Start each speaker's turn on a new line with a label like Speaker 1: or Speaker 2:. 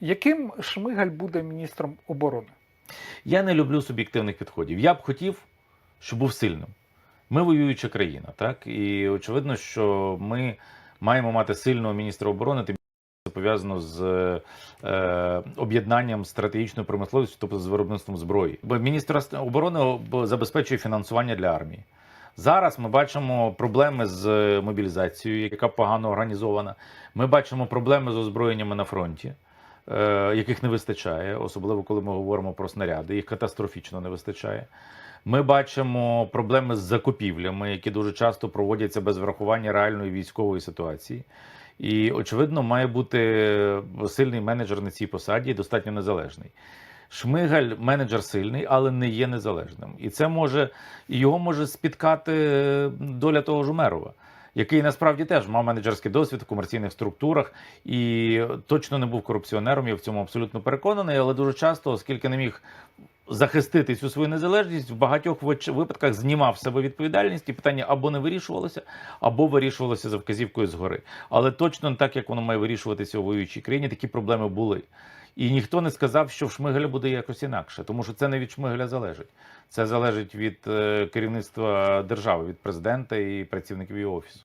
Speaker 1: Яким Шмигаль буде міністром оборони?
Speaker 2: Я не люблю суб'єктивних підходів. Я б хотів, щоб був сильним. Ми воююча країна, так? І очевидно, що ми маємо мати сильного міністра оборони, тим це пов'язано з е, об'єднанням стратегічної промисловості, тобто з виробництвом зброї. Бо міністр оборони об- забезпечує фінансування для армії. Зараз ми бачимо проблеми з мобілізацією, яка погано організована. Ми бачимо проблеми з озброєннями на фронті, е, яких не вистачає, особливо коли ми говоримо про снаряди. Їх катастрофічно не вистачає. Ми бачимо проблеми з закупівлями, які дуже часто проводяться без врахування реальної військової ситуації. І очевидно, має бути сильний менеджер на цій посаді, достатньо незалежний. Шмигаль менеджер сильний, але не є незалежним. І це може його може спіткати доля того ж Умерова, який насправді теж мав менеджерський досвід в комерційних структурах і точно не був корупціонером. Я в цьому абсолютно переконаний, але дуже часто, оскільки не міг захистити цю свою незалежність, в багатьох випадках знімав себе відповідальність, і питання або не вирішувалося, або вирішувалося за вказівкою згори. Але точно не так, як воно має вирішуватися у воюючій країні, такі проблеми були. І ніхто не сказав, що в Шмигаля буде якось інакше, тому що це не від Шмигаля залежить. Це залежить від е, керівництва держави, від президента і працівників його офісу.